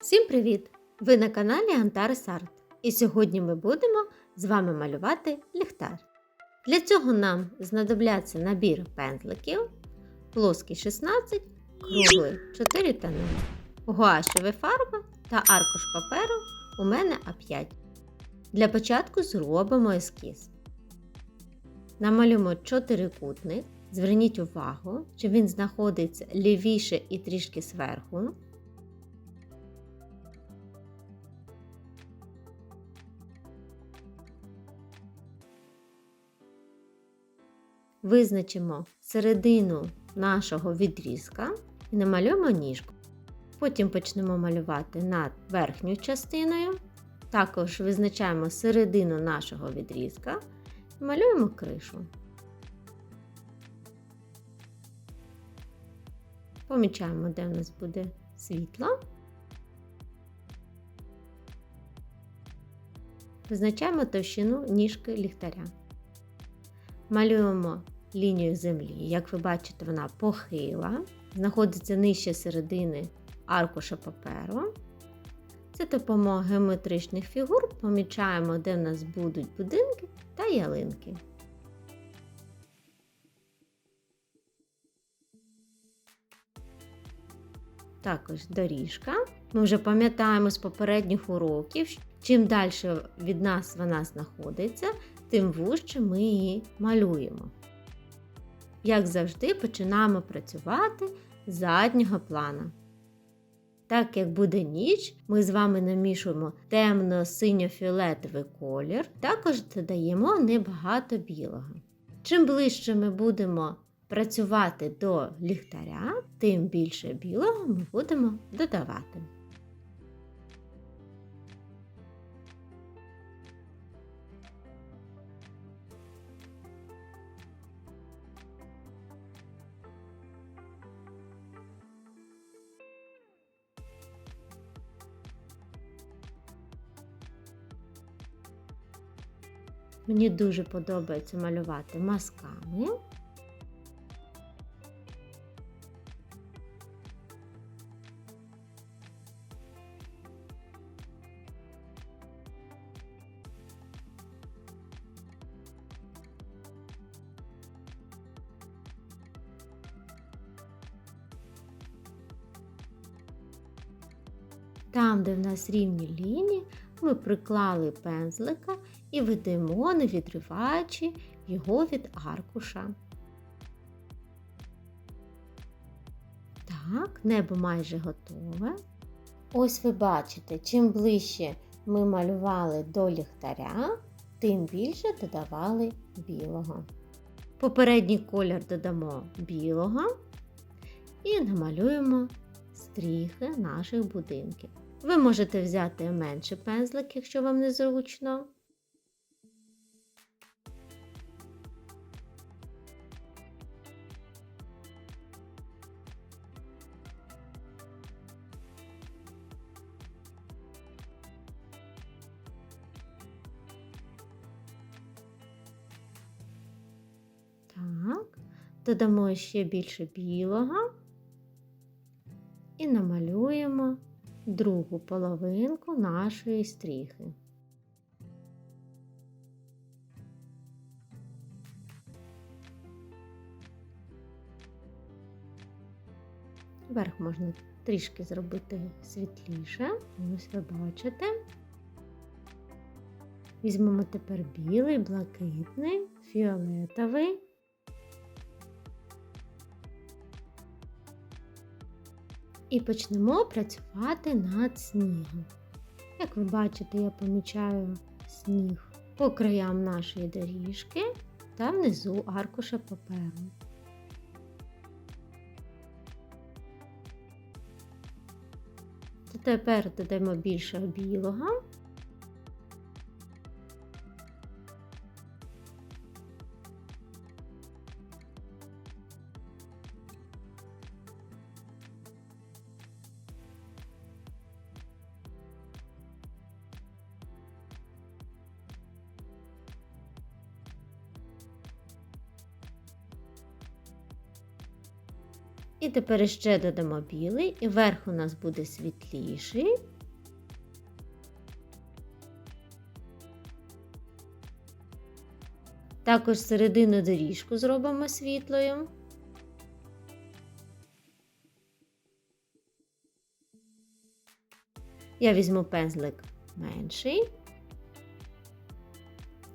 Всім привіт! Ви на каналі Антарес Арт. І сьогодні ми будемо з вами малювати ліхтар. Для цього нам знадобляться набір пензликів, плоский 16, круглий 4 та 0, гуашева фарба та аркуш паперу у мене А5. Для початку зробимо ескіз. Намалюємо чотирикутник. Зверніть увагу, що він знаходиться лівіше і трішки зверху. Визначимо середину нашого відрізка і намалюємо ніжку. Потім почнемо малювати над верхньою частиною. Також визначаємо середину нашого відрізка і малюємо кришу. Помічаємо, де в нас буде світло. Визначаємо товщину ніжки ліхтаря. Малюємо лінію землі. Як ви бачите, вона похила, знаходиться нижче середини аркуша паперу. Це допомога геометричних фігур помічаємо, де в нас будуть будинки та ялинки. Також доріжка. Ми вже пам'ятаємо з попередніх уроків, чим далі від нас вона знаходиться, тим вужче ми її малюємо. Як завжди, починаємо працювати з заднього плана. Так як буде ніч, ми з вами намішуємо темно-синьо-фіолетовий колір, також додаємо небагато білого. Чим ближче ми будемо працювати до ліхтаря, тим більше білого ми будемо додавати. Мені дуже подобається малювати мазками. Там, де в нас рівні лінії, ми приклали пензлика і ведемо, не відриваючи його від аркуша. Так, небо майже готове. Ось ви бачите, чим ближче ми малювали до ліхтаря, тим більше додавали білого. Попередній колір додамо білого і намалюємо стріхи наших будинків. Ви можете взяти менший пензлик, якщо вам незручно. Так, додамо ще більше білого і намалюємо другу половинку нашої стріхи. Верх можна трішки зробити світліше, ось ви бачите. Візьмемо тепер білий, блакитний, фіолетовий. І почнемо працювати над снігом. Як ви бачите, я помічаю сніг по краям нашої доріжки та внизу аркуша паперу. Тепер додамо більше білого. І тепер ще додамо білий, і верх у нас буде світліший. Також середину доріжку зробимо світлою. Я візьму пензлик менший.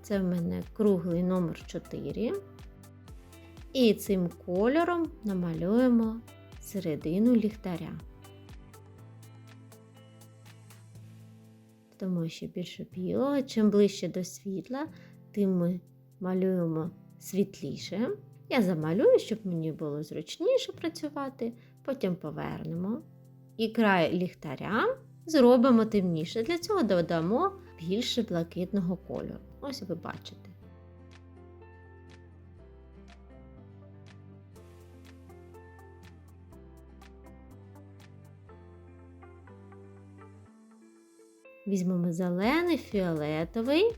Це в мене круглий номер 4. І цим кольором намалюємо середину ліхтаря. Тому ще більше білого. Чим ближче до світла, тим ми малюємо світліше. Я замалюю, щоб мені було зручніше працювати, потім повернемо. І край ліхтаря зробимо темніше. Для цього додамо більше блакитного кольору. Ось ви бачите. Візьмемо зелений, фіолетовий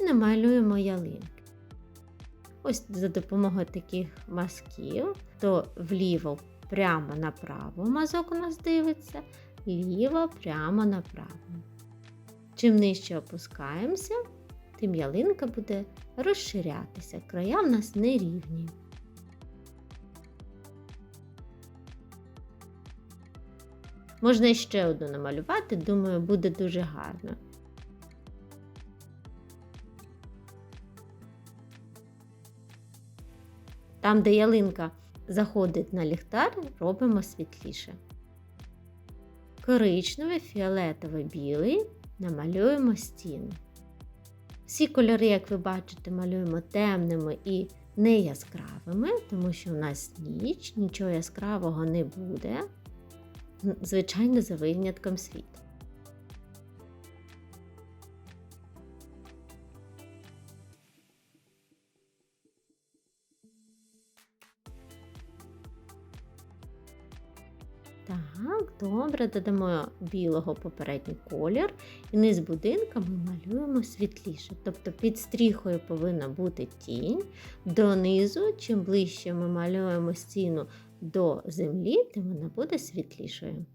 і намалюємо ялинки. Ось за допомогою таких мазків, то вліво прямо направо мазок у нас дивиться, ліво прямо направо. Чим нижче опускаємося, тим ялинка буде розширятися. Края в нас нерівні. Можна ще одну намалювати, думаю, буде дуже гарно. Там, де ялинка заходить на ліхтар, робимо світліше. Коричневий, фіолетовий, білий намалюємо стіни. Всі кольори, як ви бачите, малюємо темними і не яскравими, тому що у нас ніч, нічого яскравого не буде. Звичайно, за винятком світла. Так, добре, додамо білого попередній колір, і низ будинка ми малюємо світліше. Тобто під стріхою повинна бути тінь. Донизу, чим ближче ми малюємо стіну до землі, тим вона буде світлішою.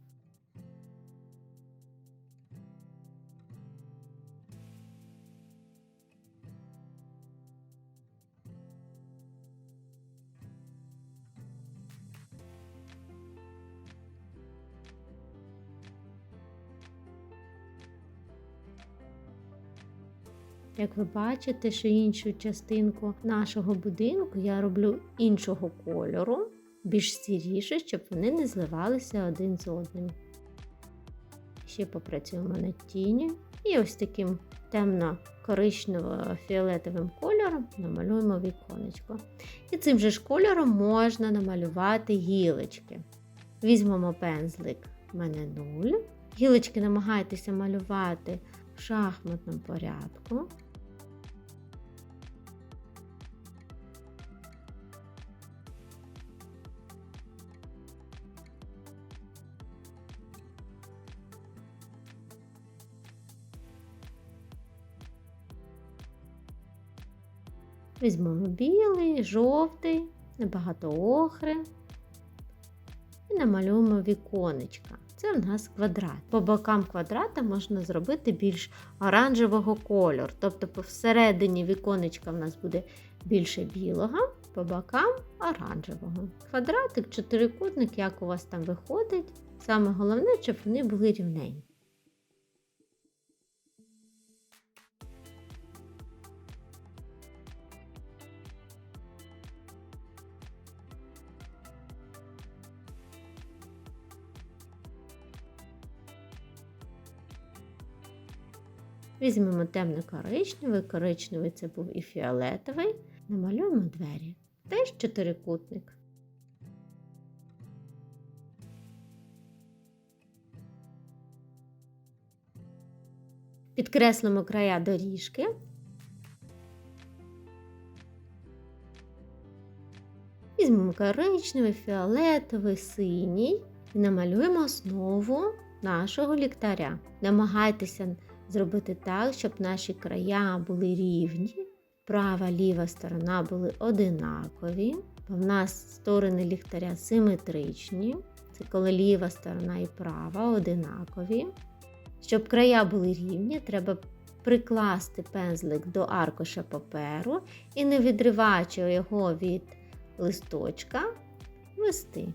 Як ви бачите, що іншу частинку нашого будинку я роблю іншого кольору, більш сіріше, щоб вони не зливалися один з одним. Ще попрацюємо над тінню. І ось таким темно-коричнево-фіолетовим кольором намалюємо віконечко. І цим же ж кольором можна намалювати гілочки. Візьмемо пензлик в мене 0. Гілочки намагайтеся малювати в шахматному порядку. Візьмемо білий, жовтий, небагато охри і намалюємо віконечка. Це в нас квадрат. По бокам квадрата можна зробити більш оранжевого кольору. Тобто всередині віконечка в нас буде більше білого, по бокам оранжевого. Квадратик, чотирикутник, як у вас там виходить. Саме головне, щоб вони були рівненькі. Візьмемо темно-коричневий, коричневий це був і фіолетовий. Намалюємо двері. Теж чотирикутник. Підкреслимо края доріжки. Візьмемо коричневий, фіолетовий, синій і намалюємо основу нашого ліктаря. Намагайтеся зробити так, щоб наші края були рівні, права ліва сторона були одинакові. Бо в нас сторони ліхтаря симетричні. Це коли ліва сторона і права одинакові. Щоб края були рівні, треба прикласти пензлик до аркуша паперу і, не відриваючи його від листочка, вести.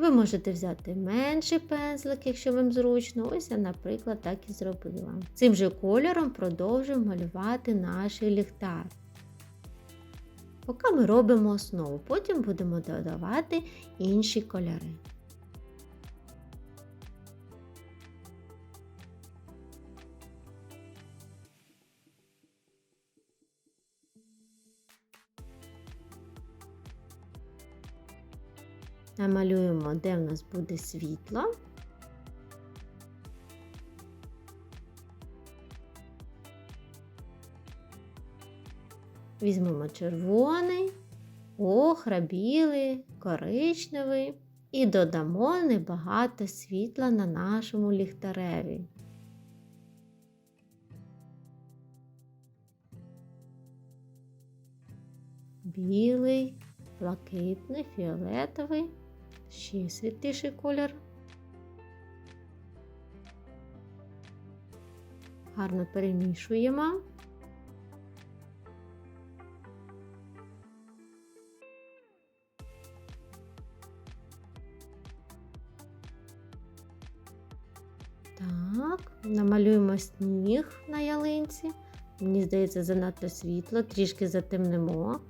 Ви можете взяти менший пензлик, якщо вам зручно. Ось я, наприклад, так і зробила. Цим же кольором продовжуємо малювати наш ліхтар. Поки ми робимо основу, потім будемо додавати інші кольори. Намалюємо, де в нас буде світло. Візьмемо червоний, охра, білий, коричневий і додамо небагато світла на нашому ліхтареві. Білий, блакитний, фіолетовий, ще світліший колір. Гарно перемішуємо. Так, намалюємо сніг на ялинці. Мені здається, занадто світло, трішки затемнимо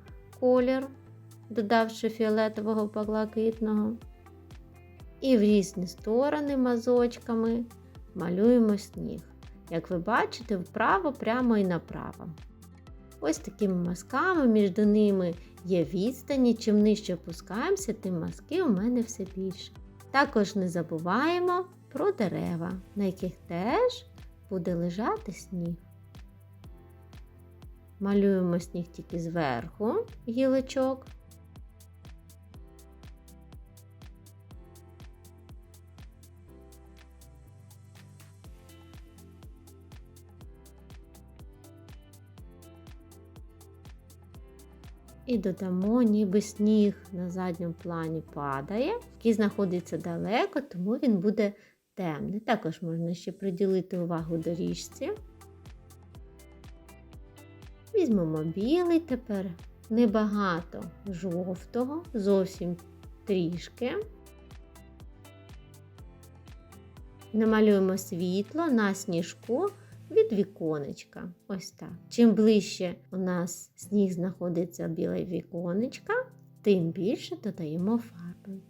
колір, додавши фіолетового блакитного. І в різні сторони мазочками малюємо сніг. Як ви бачите, вправо, прямо і направо. Ось такими мазками, між ними є відстані. Чим нижче опускаємося, тим мазки у мене все більше. Також не забуваємо про дерева, на яких теж буде лежати сніг. Малюємо сніг тільки зверху гілочок. І додамо, ніби сніг на задньому плані падає, який знаходиться далеко, тому він буде темний. Також можна ще приділити увагу доріжці. Візьмемо білий тепер, небагато жовтого, зовсім трішки. Намалюємо світло на сніжку від віконечка. Ось так. Чим ближче у нас сніг знаходиться біля віконечка, тим більше додаємо фарби.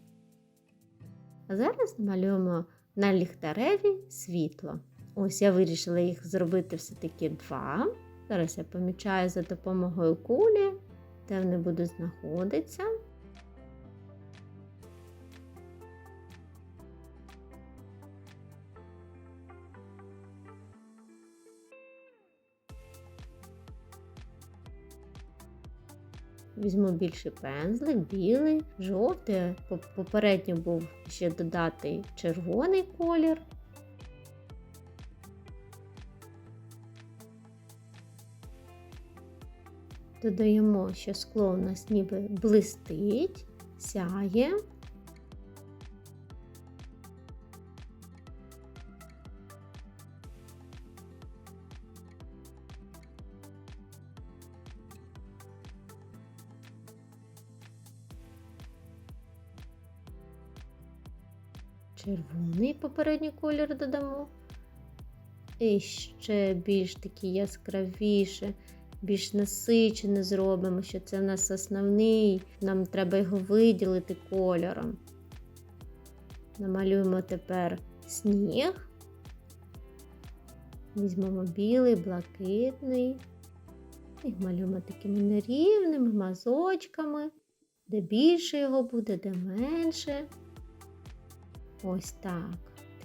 А зараз намалюємо на ліхтареві світло. Ось я вирішила їх зробити все-таки два. Зараз я помічаю за допомогою кулі, де вони будуть знаходитися. Візьму більший пензлик, білий, жовтий. Попередньо був ще додати червоний колір. Додаємо, що скло у нас ніби блистить, сяє. Червоний попередній колір додамо. І ще більш такий яскравіше більш насичене зробимо, що це у нас основний, нам треба його виділити кольором. Намалюємо тепер сніг. Візьмемо білий, блакитний. І малюємо такими нерівними мазочками, де більше його буде, де менше. Ось так.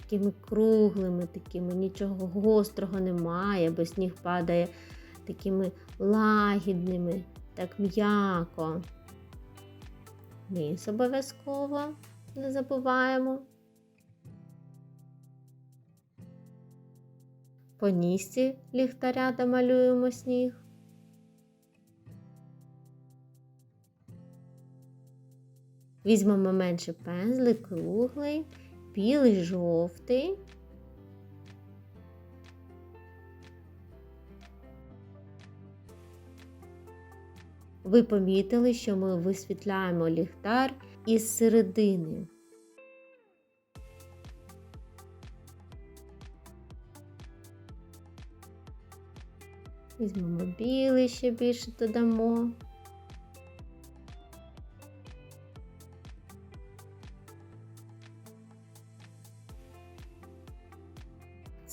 такими круглими, такими, нічого гострого немає, бо сніг падає такими лагідними, так м'яко. Низ обов'язково не забуваємо. По нісці ліхтаря домалюємо сніг. Візьмемо менше пензлик, круглий, білий, жовтий. Ви помітили, що ми висвітляємо ліхтар із середини. Візьмемо білий ще більше додамо.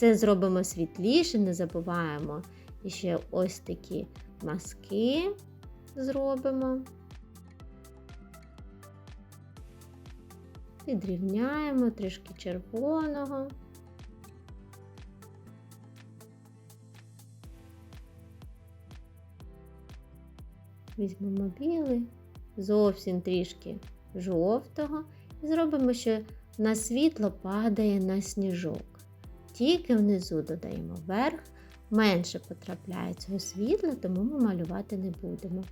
Це зробимо світліше, не забуваємо. І ще ось такі маски зробимо. Підрівняємо трішки червоного. Візьмемо білий, зовсім трішки жовтого і зробимо, що на світло падає на сніжок. Тільки внизу додаємо верх, менше потрапляє цього світла, тому ми малювати не будемо.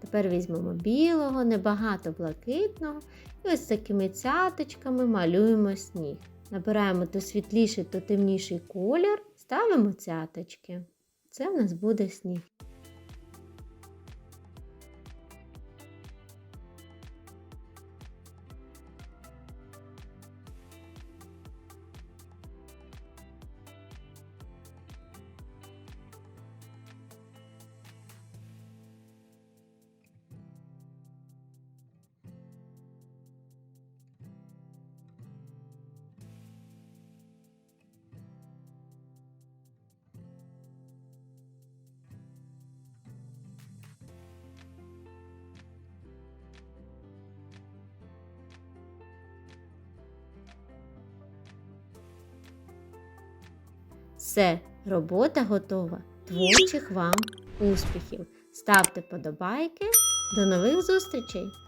Тепер візьмемо білого, небагато блакитного і ось такими цяточками малюємо сніг. Набираємо то світліший, то темніший колір, ставимо цяточки. Це в нас буде сніг. Все, робота готова. Творчих вам успіхів! Ставте подобайки. До нових зустрічей!